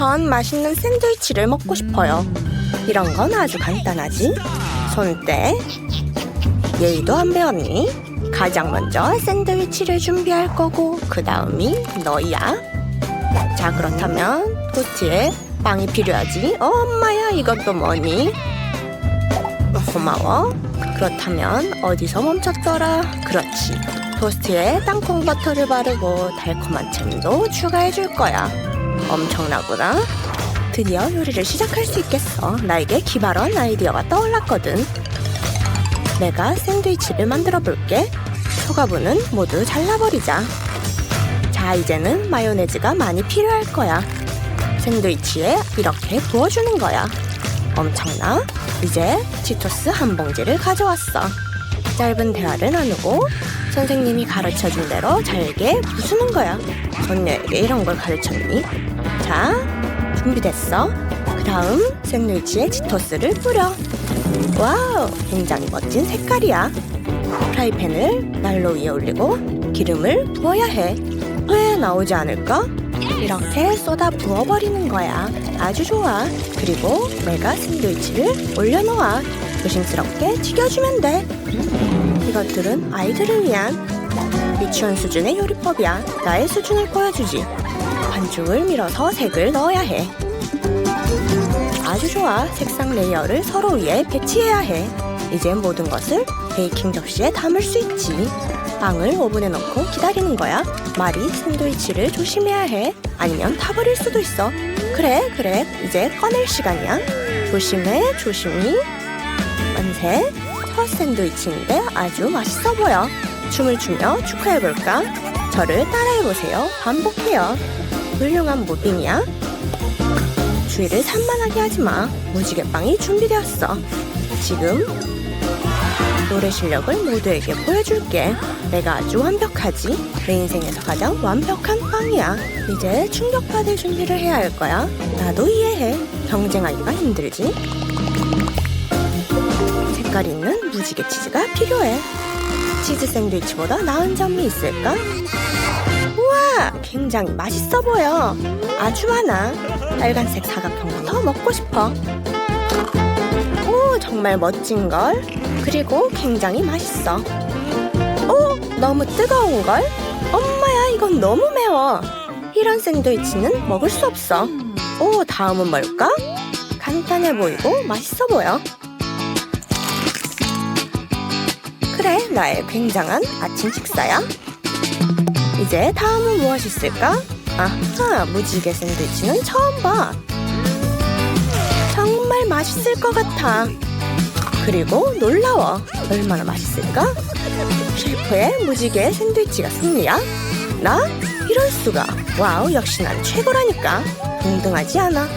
전 맛있는 샌드위치를 먹고 싶어요. 이런 건 아주 간단하지. 손대. 예의도 안 배웠니? 가장 먼저 샌드위치를 준비할 거고 그 다음이 너야. 자 그렇다면 토스트에 빵이 필요하지. 어, 엄마야 또 뭐니? 고마워. 그렇다면 어디서 멈췄더라? 그렇지. 토스트에 땅콩 버터를 바르고 달콤한 잼도 추가해 줄 거야. 엄청나구나. 드디어 요리를 시작할 수 있겠어. 나에게 기발한 아이디어가 떠올랐거든. 내가 샌드위치를 만들어 볼게. 초가부는 모두 잘라버리자. 자, 이제는 마요네즈가 많이 필요할 거야. 샌드위치에 이렇게 부어주는 거야. 엄청나? 이제 치토스 한 봉지를 가져왔어. 짧은 대화를 나누고 선생님이 가르쳐준 대로 잘게 부수는 거야. 전녀에게 이런 걸 가르쳤니? 자, 준비됐어. 그 다음 샌드위치에 치토스를 뿌려. 와우, 굉장히 멋진 색깔이야. 프라이팬을 난로 위에 올리고 기름을 부어야 해. 왜 나오지 않을까? 이렇게 쏟아 부어버리는 거야. 아주 좋아. 그리고 내가 샌드위치를 올려놓아. 조심스럽게 튀겨주면 돼. 이것들은 아이들을 위한 유치원 수준의 요리법이야. 나의 수준을 보여주지. 반죽을 밀어서 색을 넣어야 해. 아주 좋아. 색상 레이어를 서로 위에 배치해야 해. 이제 모든 것을 베이킹 접시에 담을 수 있지. 빵을 오븐에 넣고 기다리는 거야. 말이 샌드위치를 조심해야 해. 아니면 타버릴 수도 있어. 그래, 그래. 이제 꺼낼 시간이야. 조심해, 조심히. 만세. 첫 샌드위치인데 아주 맛있어 보여. 춤을 추며 축하해볼까? 저를 따라해보세요. 반복해요. 훌륭한 무빙이야. 주위를 산만하게 하지 마. 무지개빵이 준비되었어. 지금 노래 실력을 모두에게 보여줄게. 내가 아주 완벽하지. 내 인생에서 가장 완벽한 빵이야. 이제 충격받을 준비를 해야 할 거야. 나도 이해해. 경쟁하기가 힘들지. 색깔 있는 무지개 치즈가 필요해. 치즈 샌드위치보다 나은 점이 있을까? 굉장히 맛있어 보여. 아주 많아. 빨간색 사각형부터 먹고 싶어. 오, 정말 멋진걸? 그리고 굉장히 맛있어. 오, 너무 뜨거운걸? 엄마야, 이건 너무 매워. 이런 샌드위치는 먹을 수 없어. 오, 다음은 뭘까? 간단해 보이고 맛있어 보여. 그래, 나의 굉장한 아침 식사야. 이제 다음은 무엇이 있을까? 아하, 무지개 샌드위치는 처음 봐. 정말 맛있을 것 같아. 그리고 놀라워. 얼마나 맛있을까? 셰프의 무지개 샌드위치가 승리야? 나? 이럴 수가. 와우, 역시 난 최고라니까. 동등하지 않아.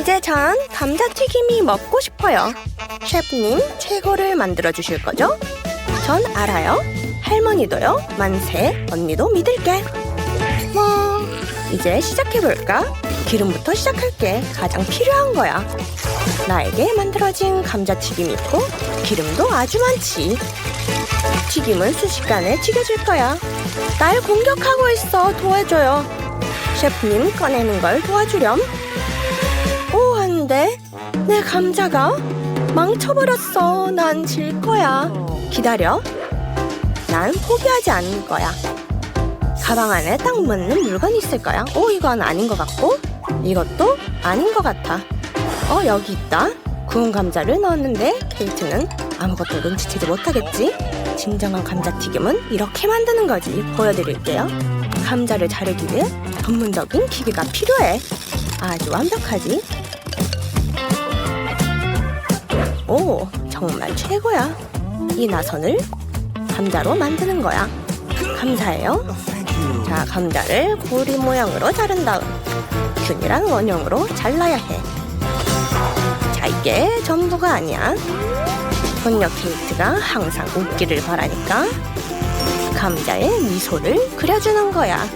이제 전 감자튀김이 먹고 싶어요. 셰프님, 최고를 만들어 주실 거죠? 전 알아요. 할머니도요. 만세, 언니도 믿을게. 뭐, 이제 시작해볼까? 기름부터 시작할게. 가장 필요한 거야. 나에게 만들어진 감자튀김이 있고, 기름도 아주 많지. 튀김은 순식간에 튀겨질 거야. 날 공격하고 있어. 도와줘요. 셰프님 꺼내는 걸 도와주렴. 오, 안 돼. 내 감자가 망쳐버렸어. 난 질 거야. 기다려. 난 포기하지 않을 거야. 가방 안에 딱 맞는 물건이 있을 거야. 오, 이건 아닌 것 같고, 이것도 아닌 것 같아. 어, 여기 있다. 구운 감자를 넣었는데, 케이트는 아무것도 눈치채지 못하겠지? 진정한 감자튀김은 이렇게 만드는 거지. 보여드릴게요. 감자를 자르기 위해 전문적인 기계가 필요해. 아주 완벽하지? 오, 정말 최고야. 이 나선을 감자로 만드는 거야. 감사해요. 자, 감자를 고리 모양으로 자른 다음 균일한 원형으로 잘라야 해. 자, 이게 전부가 아니야. 손녀 케이트가 항상 웃기를 바라니까 감자에 미소를 그려주는 거야.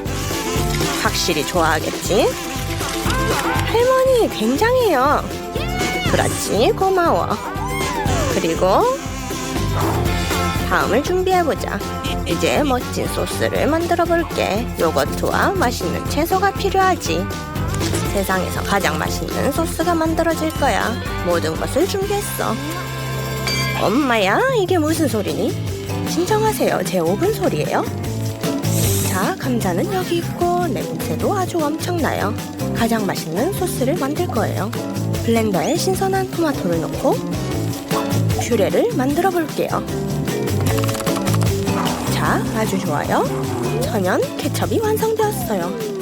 확실히 좋아하겠지? 할머니 굉장해요. 그렇지, 고마워. 그리고 다음을 준비해보자. 이제 멋진 소스를 만들어 볼게. 요거트와 맛있는 채소가 필요하지. 세상에서 가장 맛있는 소스가 만들어질 거야. 모든 것을 준비했어. 엄마야, 이게 무슨 소리니? 진정하세요. 제 오븐 소리예요. 자, 감자는 여기 있고 냄새도 아주 엄청나요. 가장 맛있는 소스를 만들 거예요. 블렌더에 신선한 토마토를 넣고 퓨레를 만들어 볼게요. 자, 아주 좋아요. 천연 케첩이 완성되었어요.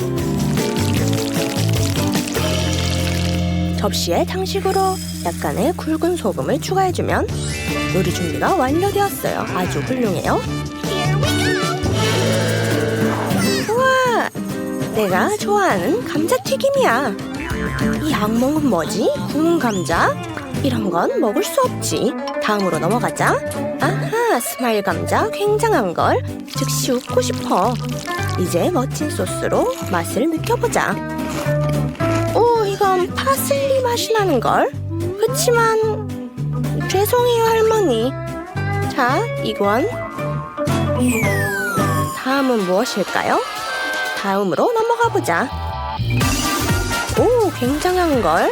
접시에 장식으로 약간의 굵은 소금을 추가해주면 요리 준비가 완료되었어요. 아주 훌륭해요. 우와! 내가 좋아하는 감자튀김이야. 이 악몽은 뭐지? 구운 감자? 이런 건 먹을 수 없지. 다음으로 넘어가자. 아 하, 스마일 감자 굉장한 걸. 즉시 웃고 싶어. 이제 멋진 소스로 맛을 느껴보자. 오, 이건 파슬리 맛이 나는 걸. 그치만 죄송해요 할머니. 자, 이건 다음은 무엇일까요? 다음으로 넘어가 보자. 오, 굉장한 걸.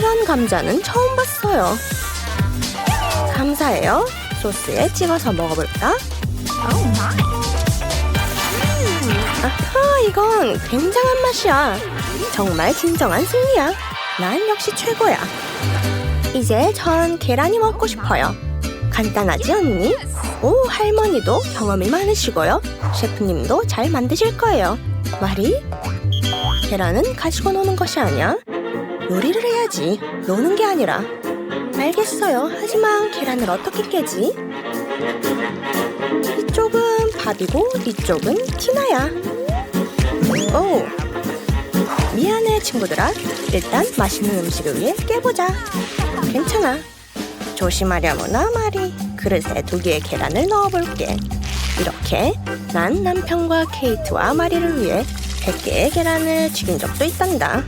이런 감자는 처음 봤어요. 감사해요. 소스에 찍어서 먹어볼까? 아하, 이건 굉장한 맛이야. 정말 진정한 승리야. 난 역시 최고야. 이제 전 계란이 먹고 싶어요. 간단하지 언니? 오, 할머니도 경험이 많으시고요. 셰프님도 잘 만드실 거예요. 마리? 계란은 가지고 노는 것이 아니야. 요리를 해야지. 노는 게 아니라. 알겠어요. 하지만 계란을 어떻게 깨지? 이쪽은 밥이고 이쪽은 티나야. 오. 미안해 친구들아. 일단 맛있는 음식을 위해 깨보자. 괜찮아. 조심하려무나 말이. 그릇에 두 개의 계란을 넣어볼게. 이렇게 난 남편과 케이트와 마리를 위해 100개의 계란을 튀긴 적도 있단다.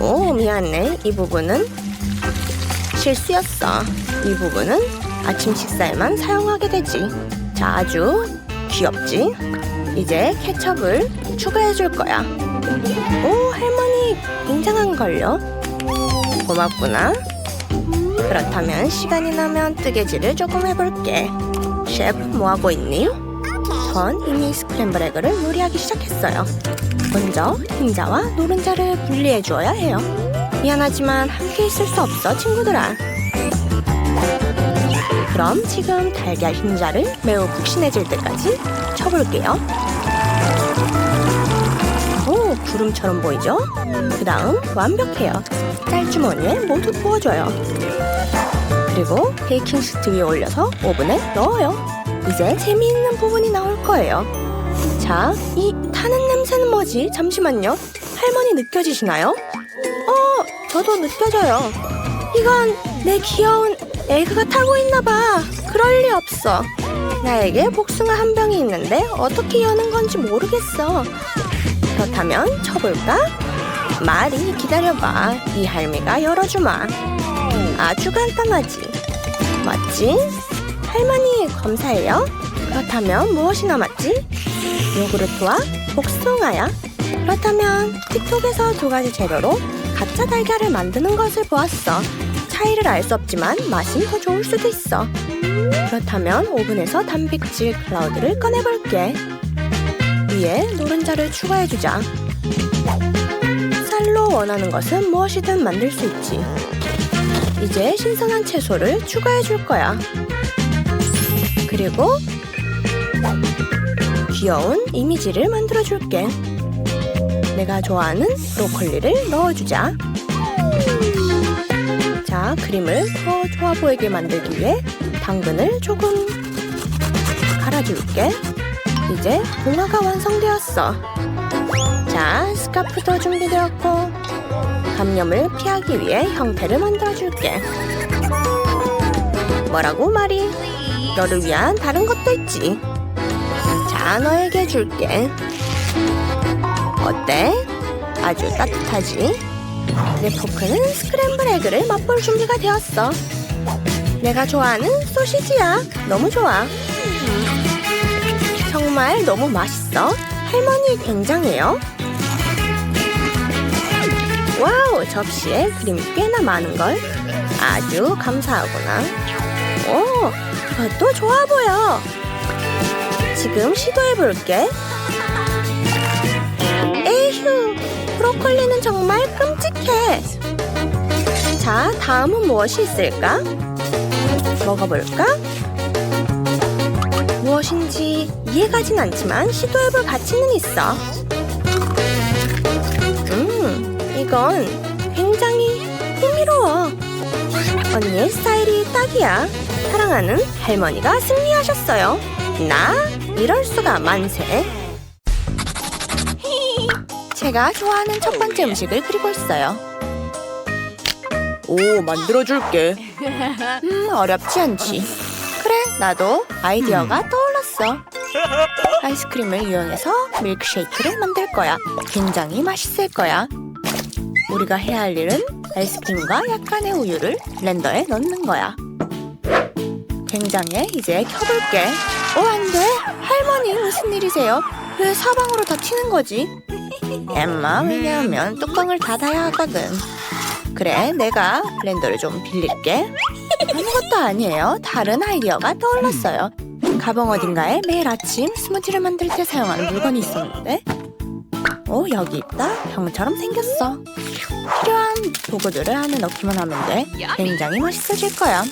오, 미안해. 이 부분은 실수였어. 이 부분은 아침 식사에만 사용하게 되지. 자, 아주 귀엽지? 이제 케첩을 추가해 줄 거야. 오, 할머니 굉장한 걸요. 고맙구나. 그렇다면 시간이 나면 뜨개질을 조금 해볼게. 셰프 뭐하고 있니? 전 이미 스크램블 에그를 요리하기 시작했어요. 먼저 흰자와 노른자를 분리해 주어야 해요. 미안하지만 함께 있을 수 없어 친구들아. 그럼 지금 달걀 흰자를 매우 푹신해질 때까지 쳐볼게요. 오, 구름처럼 보이죠? 그 다음 완벽해요. 짤주머니에 모두 부어줘요. 그리고 베이킹 시트 위에 올려서 오븐에 넣어요. 이제 재미있는 부분이 나올 거예요. 자, 이 타는 냄새는 뭐지? 잠시만요. 할머니 느껴지시나요? 어, 저도 느껴져요. 이건 내 귀여운 에그가 타고 있나 봐. 그럴 리 없어. 나에게 복숭아 한 병이 있는데 어떻게 여는 건지 모르겠어. 그렇다면 쳐볼까? 말이 기다려봐. 이 할미가 열어주마. 아주 간단하지. 맞지? 할머니 감사해요. 그렇다면 무엇이 남았지? 요구르트와 복숭아야. 그렇다면 틱톡에서 두 가지 재료로 가짜 달걀을 만드는 것을 보았어. 차이를 알 수 없지만 맛은 더 좋을 수도 있어. 그렇다면 오븐에서 단백질 클라우드를 꺼내볼게. 위에 노른자를 추가해주자. 쌀로 원하는 것은 무엇이든 만들 수 있지. 이제 신선한 채소를 추가해줄 거야. 그리고 귀여운 이미지를 만들어줄게. 내가 좋아하는 브로콜리를 넣어주자. 자, 그림을 더 좋아 보이게 만들기 위해 당근을 조금 갈아줄게. 이제 봉화가 완성되었어. 자, 스카프도 준비되었고 감염을 피하기 위해 형태를 만들어줄게. 뭐라고 말이? 너를 위한 다른 것도 있지. 자, 너에게 줄게. 어때? 아주 따뜻하지? 내 포크는 스크램블 에그를 맛볼 준비가 되었어. 내가 좋아하는 소시지야. 너무 좋아. 정말 너무 맛있어. 할머니 굉장해요. 와우, 접시에 크림이 꽤나 많은걸. 아주 감사하구나. 오, 이것도 좋아 보여. 지금 시도해볼게. 브로콜리는 정말 끔찍해. 자, 다음은 무엇이 있을까? 먹어볼까? 무엇인지 이해가진 않지만 시도해볼 가치는 있어. 음, 이건 굉장히 흥미로워. 언니의 스타일이 딱이야. 사랑하는 할머니가 승리하셨어요. 나? 이럴 수가 만세. 제가 좋아하는 첫 번째 음식을 그리고 있어요. 오, 만들어줄게. 음, 어렵지 않지. 그래, 나도 아이디어가 떠올랐어. 아이스크림을 이용해서 밀크쉐이크를 만들 거야. 굉장히 맛있을 거야. 우리가 해야 할 일은 아이스크림과 약간의 우유를 블렌더에 넣는 거야. 굉장해, 이제 켜볼게. 어, 안 돼. 할머니, 무슨 일이세요? 왜 사방으로 다 튀는 거지? 엠마, 왜냐하면 뚜껑을 닫아야 하거든. 그래, 내가 블렌더를 좀 빌릴게. 아무것도 아니에요. 다른 아이디어가 떠올랐어요. 가방 어딘가에 매일 아침 스무디를 만들 때 사용하는 물건이 있었는데 오 여기 있다. 병처럼 생겼어. 필요한 도구들을 안에 넣기만 하면 돼. 굉장히 맛있어질 거야.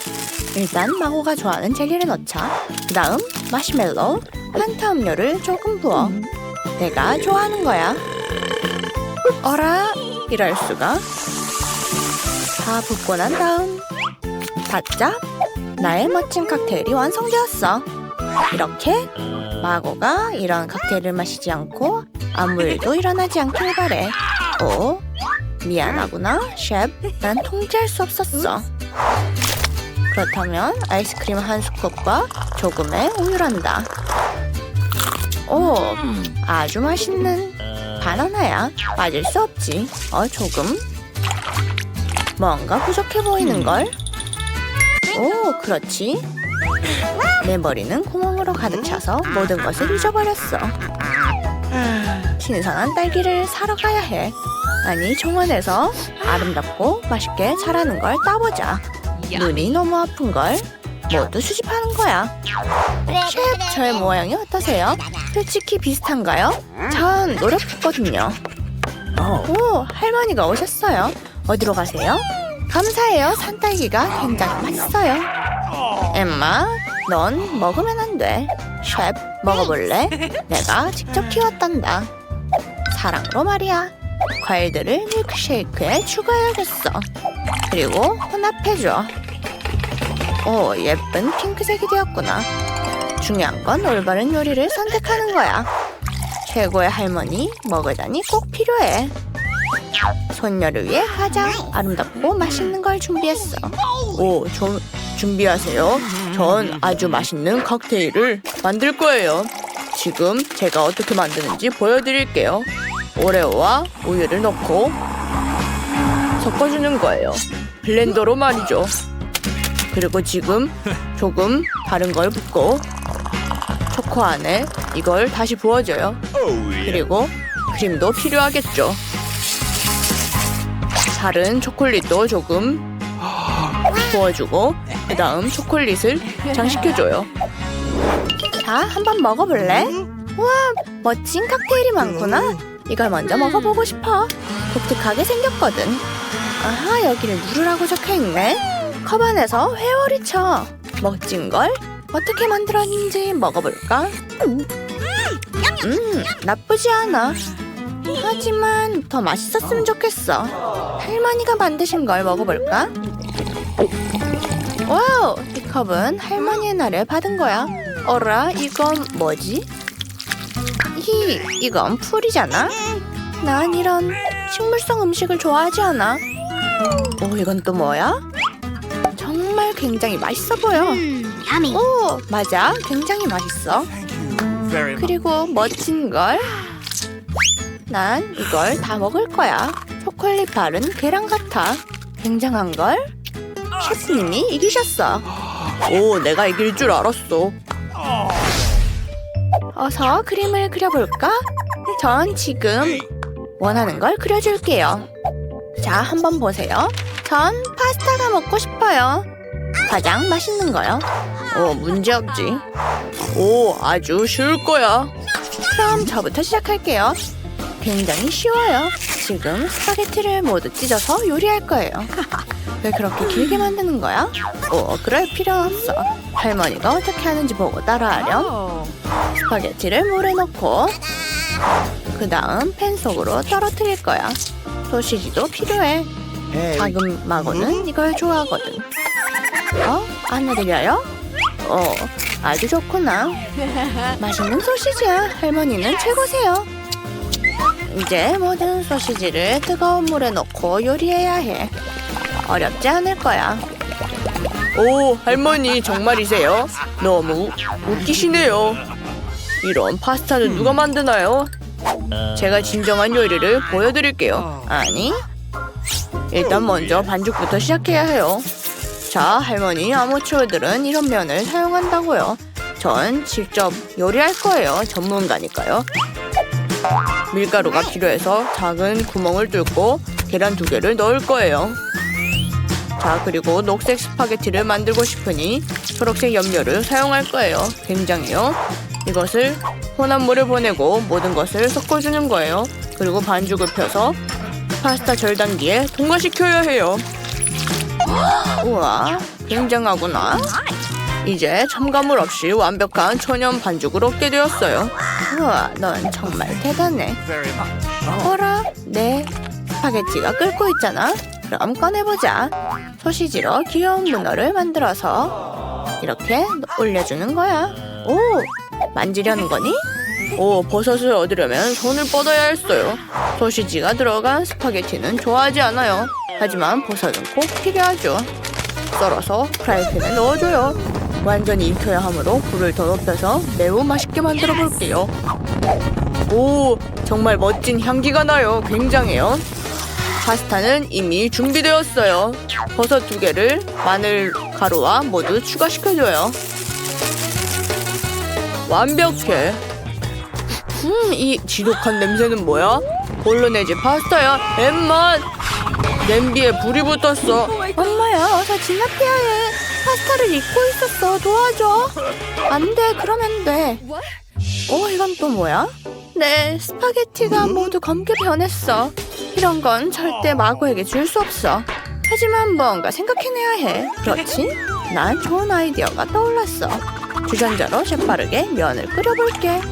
일단 마고가 좋아하는 젤리를 넣자. 그 다음 마시멜로, 한타 음료를 조금 부어. 내가 좋아하는 거야. 어라 이럴 수가. 다 붓고 난 다음 닫자. 나의 멋진 칵테일이 완성되었어. 이렇게 마고가 이런 칵테일을 마시지 않고 아무 일도 일어나지 않길 바래. 오, 미안하구나, 셰프. 난 통제할 수 없었어. 그렇다면 아이스크림 한 스쿱과 조금의 우유란다. 오, 아주 맛있는 바나나야. 빠질 수 없지. 어, 조금. 뭔가 부족해 보이는걸? 오, 그렇지. 내 머리는 구멍으로 가득 차서 모든 것을 잊어버렸어. 신선한 딸기를 사러 가야 해. 아니, 정원에서 아름답고 맛있게 자라는 걸 따보자. 눈이 너무 아픈걸. 모두 수집하는 거야. 셰프, 저의 모양이 어떠세요? 솔직히 비슷한가요? 전 노력했거든요. 오, 할머니가 오셨어요. 어디로 가세요? 감사해요. 산딸기가 굉장히 맛있어요. 엠마, 넌 먹으면 안 돼. 셰프, 먹어볼래? 내가 직접 키웠단다. 사랑으로 말이야. 과일들을 밀크쉐이크에 추가해야겠어. 그리고 혼합해줘. 오, 예쁜 핑크색이 되었구나. 중요한 건 올바른 요리를 선택하는 거야. 최고의 할머니 먹으다니 꼭 필요해. 손녀를 위해 가장 아름답고 맛있는 걸 준비했어. 오, 좀 준비하세요. 전 아주 맛있는 칵테일을 만들 거예요. 지금 제가 어떻게 만드는지 보여드릴게요. 오레오와 우유를 넣고 섞어주는 거예요. 블렌더로 말이죠. 그리고 지금 조금 다른 걸 붓고 초코 안에 이걸 다시 부어줘요. 그리고 크림도 필요하겠죠. 다른 초콜릿도 조금 부어주고 그 다음 초콜릿을 장식해줘요. 자, 한번 먹어볼래? 우와, 멋진 칵테일이 많구나. 이걸 먼저 먹어보고 싶어. 독특하게 생겼거든. 아하, 여기를 누르라고 적혀있네. 컵 안에서 회오리 쳐. 멋진걸? 어떻게 만들었는지 먹어볼까? 음, 나쁘지 않아. 하지만 더 맛있었으면 좋겠어. 할머니가 만드신 걸 먹어볼까? 와우! 이 컵은 할머니의 날에 받은 거야. 어라, 이건 뭐지? 히, 이건 풀이잖아? 난 이런 식물성 음식을 좋아하지 않아. 오, 이건 또 뭐야? 굉장히 맛있어 보여. yummy. 오, 맞아. 굉장히 맛있어. Very much. 그리고 멋진 걸. 난 이걸 다 먹을 거야. 초콜릿 바른 계란 같아. 굉장한 걸. 셰프님이 이기셨어. 오, 내가 이길 줄 알았어. 어서 그림을 그려볼까? 전 지금 원하는 걸 그려줄게요. 자, 한번 보세요. 전 파스타가 먹고 싶어요. 가장 맛있는 거요. 어, 문제없지. 오, 아주 쉬울 거야. 그럼 저부터 시작할게요. 굉장히 쉬워요. 지금 스파게티를 모두 찢어서 요리할 거예요. 왜 그렇게 길게 만드는 거야? 어, 그럴 필요 없어. 할머니가 어떻게 하는지 보고 따라하렴. 스파게티를 물에 넣고 그 다음 팬 속으로 떨어뜨릴 거야. 소시지도 필요해. 작은 마고는 이걸 좋아하거든. 어? 안 해드려요? 어, 아주 좋구나. 맛있는 소시지야. 할머니는 최고세요. 이제 모든 소시지를 뜨거운 물에 넣고 요리해야 해. 어렵지 않을 거야. 오, 할머니 정말이세요? 너무 웃기시네요. 이런 파스타는 누가 만드나요? 제가 진정한 요리를 보여드릴게요. 아니, 일단 먼저 반죽부터 시작해야 해요. 자, 할머니 아마추어들은 이런 면을 사용한다고요. 전 직접 요리할 거예요. 전문가니까요. 밀가루가 필요해서 작은 구멍을 뚫고 계란 두 개를 넣을 거예요. 자, 그리고 녹색 스파게티를 만들고 싶으니 초록색 염료를 사용할 거예요. 굉장해요. 이것을 혼합 물에 보내고 모든 것을 섞어주는 거예요. 그리고 반죽을 펴서 파스타 절단기에 통과시켜야 해요. 우와, 굉장하구나. 이제 첨가물 없이 완벽한 천연 반죽을 얻게 되었어요. 우와, 넌 정말 대단해. 어라, 네. 스파게티가 끓고 있잖아. 그럼 꺼내보자. 소시지로 귀여운 문어를 만들어서 이렇게 올려주는 거야. 오, 만지려는 거니? 오, 버섯을 얻으려면 손을 뻗어야 했어요. 소시지가 들어간 스파게티는 좋아하지 않아요. 하지만 버섯은 꼭 필요하죠. 썰어서 프라이팬에 넣어줘요. 완전히 익혀야 하므로 불을 더 높여서 매우 맛있게 만들어 볼게요. 오, 정말 멋진 향기가 나요. 굉장해요. 파스타는 이미 준비되었어요. 버섯 두 개를 마늘 가루와 모두 추가시켜줘요. 완벽해. 음, 이 지독한 냄새는 뭐야? 볼로네즈 파스타야. 엠만. 냄비에 불이 붙었어. 엄마야, 어서 진압해야 해. 파스타를 잊고 있었어. 도와줘. 안 돼, 그러면 돼. 어, 이건 또 뭐야? 네, 스파게티가 모두 검게 변했어. 이런 건 절대 마고에게 줄 수 없어. 하지만 뭔가 생각해내야 해. 그렇지? 난 좋은 아이디어가 떠올랐어. 주전자로 재빠르게 면을 끓여볼게.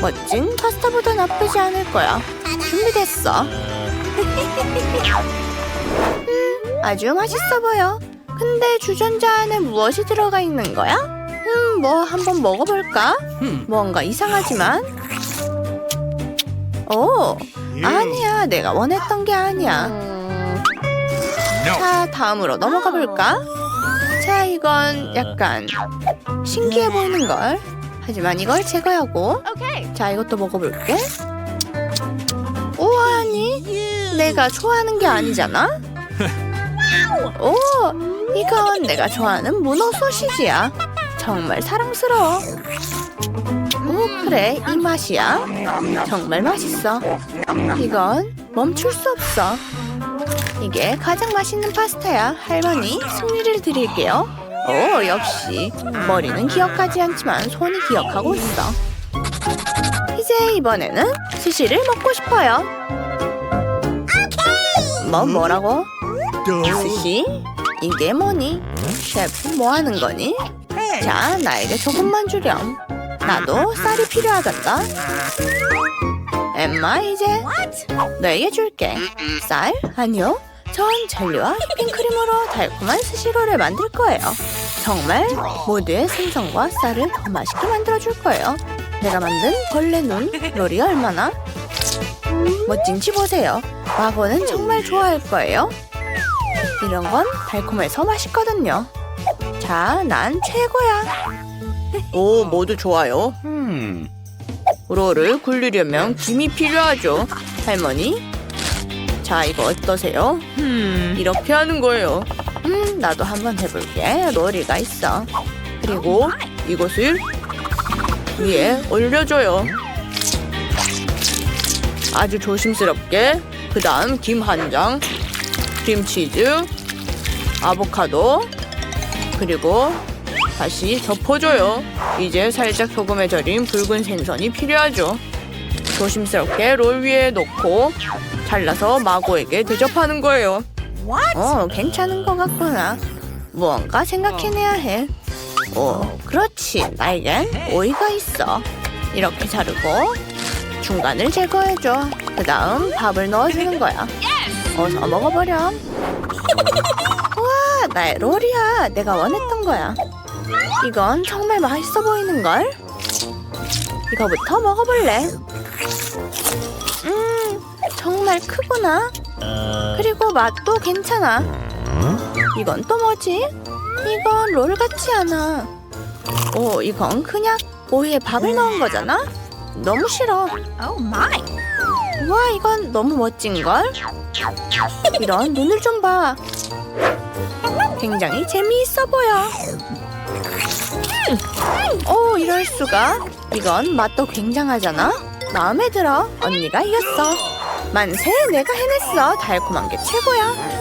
멋진 파스타보다 나쁘지 않을 거야. 준비됐어. 음, 아주 맛있어 보여. 근데 주전자 안에 무엇이 들어가 있는 거야? 음, 뭐 한번 먹어볼까? 뭔가 이상하지만. 오, 아니야. 내가 원했던 게 아니야. 자, 다음으로 넘어가 볼까? 자, 이건 약간 신기해 보이는 걸. 하지만 이걸 제거하고. 자, 이것도 먹어볼게. 오, 아니. 내가 좋아하는 게 아니잖아? 오, 이건 내가 좋아하는 문어 소시지야. 정말 사랑스러워. 오, 그래, 이 맛이야. 정말 맛있어. 이건 멈출 수 없어. 이게 가장 맛있는 파스타야. 할머니, 승리를 드릴게요. 오, 역시. 머리는 기억하지 않지만 손이 기억하고 있어. 이제 이번에는 스시를 먹고 싶어요. 뭐, 뭐라고? 스시? 이게 뭐니? 셰프 뭐 하는 거니? 자, 나에게 조금만 주렴. 나도 쌀이 필요하단다. 엠마, 이제 너에게 줄게. 쌀? 아니요. 전 젤리와 휘핑크림으로 달콤한 스시로를 만들 거예요. 정말 모두의 생선과 쌀을 더 맛있게 만들어줄 거예요. 내가 만든 벌레 눈 롤이 얼마나 멋진지 보세요. 마고는 정말 좋아할 거예요. 이런 건 달콤해서 맛있거든요. 자, 난 최고야. 오, 모두 좋아요. 롤을 굴리려면 김이 필요하죠. 할머니? 자, 이거 어떠세요? 이렇게 하는 거예요. 음, 나도 한번 해볼게. 로리가 있어. 그리고 이것을 위에 올려줘요. 아주 조심스럽게 그 다음 김 한 장, 크림치즈, 아보카도, 그리고 다시 덮어줘요. 이제 살짝 소금에 절인 붉은 생선이 필요하죠. 조심스럽게 롤 위에 놓고 잘라서 마고에게 대접하는 거예요. 어, 괜찮은 것 같구나. 무언가 생각해내야 해. 오, 그렇지. 나에겐 오이가 있어. 이렇게 자르고 중간을 제거해줘. 그 다음 밥을 넣어주는 거야. 어서 먹어버렴. 우와, 나의 롤이야. 내가 원했던 거야. 이건 정말 맛있어 보이는걸? 이거부터 먹어볼래. 음, 정말 크구나. 그리고 맛도 괜찮아. 이건 또 뭐지? 이건 롤 같지 않아. 오, 이건 그냥 오이에 밥을 넣은 거잖아? 너무 싫어. 와, 이건 너무 멋진걸? 이런 눈을 좀 봐. 굉장히 재미있어 보여. 오, 이럴 수가. 이건 맛도 굉장하잖아? 마음에 들어. 언니가 이겼어. 만세, 내가 해냈어. 달콤한 게 최고야.